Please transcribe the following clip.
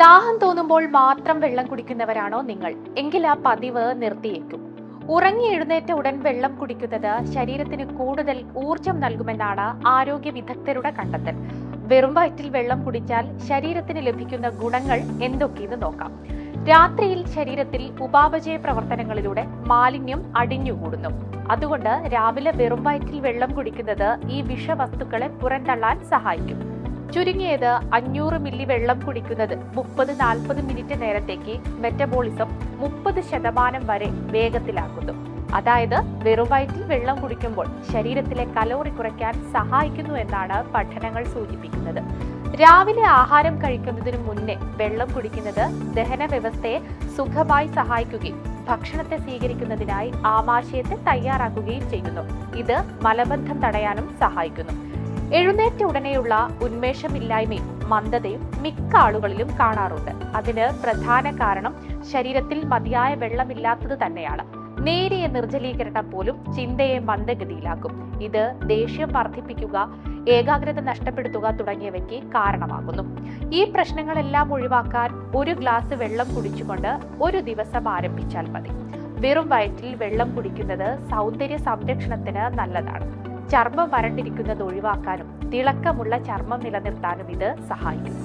ദാഹം തോന്നുമ്പോൾ മാത്രം വെള്ളം കുടിക്കുന്നവരാണോ നിങ്ങൾ? എങ്കിൽ ആ പതിവ് നിർത്തിയേക്കും. ഉറങ്ങി എഴുന്നേറ്റ ഉടൻ വെള്ളം കുടിക്കുന്നത് ശരീരത്തിന് കൂടുതൽ ഊർജം നൽകുമെന്നാണ് ആരോഗ്യ വിദഗ്ധരുടെ കണ്ടെത്തൽ. വെറും വയറ്റിൽ വെള്ളം കുടിച്ചാൽ ശരീരത്തിന് ലഭിക്കുന്ന ഗുണങ്ങൾ എന്തൊക്കെയെന്ന് നോക്കാം. രാത്രിയിൽ ശരീരത്തിൽ ഉപാപചയ പ്രവർത്തനങ്ങളിലൂടെ മാലിന്യം അടിഞ്ഞുകൂടുന്നു. അതുകൊണ്ട് രാവിലെ വെറും വയറ്റിൽ വെള്ളം കുടിക്കുന്നത് ഈ വിഷവസ്തുക്കളെ പുറന്തള്ളാൻ സഹായിക്കും. ചുരുങ്ങിയത് അഞ്ഞൂറ് മില്ലി വെള്ളം കുടിക്കുന്നത് മുപ്പത് നാൽപ്പത് മിനിറ്റ് നേരത്തേക്ക് മെറ്റബോളിസം മുപ്പത് ശതമാനം വരെ വേഗത്തിലാക്കുന്നു. അതായത് വെറും വയറ്റിൽ വെള്ളം കുടിക്കുമ്പോൾ ശരീരത്തിലെ കലോറി കുറയ്ക്കാൻ സഹായിക്കുന്നു എന്നാണ് പഠനങ്ങൾ സൂചിപ്പിക്കുന്നത്. രാവിലെ ആഹാരം കഴിക്കുന്നതിന് മുന്നേ വെള്ളം കുടിക്കുന്നത് ദഹന വ്യവസ്ഥയെ സുഖമായി സഹായിക്കുകയും ഭക്ഷണത്തെ സ്വീകരിക്കുന്നതിനായി ആമാശയത്തെ തയ്യാറാക്കുകയും ചെയ്യുന്നു. ഇത് മലബന്ധം തടയാനും സഹായിക്കുന്നു. എഴുന്നേറ്റ ഉടനെയുള്ള ഉന്മേഷമില്ലായ്മയും മന്ദതയും മിക്ക ആളുകളിലും കാണാറുണ്ട്. അതിന് പ്രധാന കാരണം ശരീരത്തിൽ മതിയായ വെള്ളമില്ലാത്തത് തന്നെയാണ്. നേരിയ നിർജലീകരണം പോലും ചിന്തയെ മന്ദഗതിയിലാക്കും. ഇത് ദേഷ്യം വർദ്ധിപ്പിക്കുക ഏകാഗ്രത നഷ്ടപ്പെടുത്തുക തുടങ്ങിയവയ്ക്ക് കാരണമാകുന്നു. ഈ പ്രശ്നങ്ങളെല്ലാം ഒഴിവാക്കാൻ ഒരു ഗ്ലാസ് വെള്ളം കുടിച്ചുകൊണ്ട് ഒരു ദിവസം ആരംഭിച്ചാൽ മതി. വെറും വയറ്റിൽ വെള്ളം കുടിക്കുന്നത് സൗന്ദര്യ സംരക്ഷണത്തിന് നല്ലതാണ്. ചർമ്മം വരണ്ടിരിക്കുന്നത് ഒഴിവാക്കാനും തിളക്കമുള്ള ചർമ്മം നിലനിർത്താനും ഇത് സഹായിക്കും.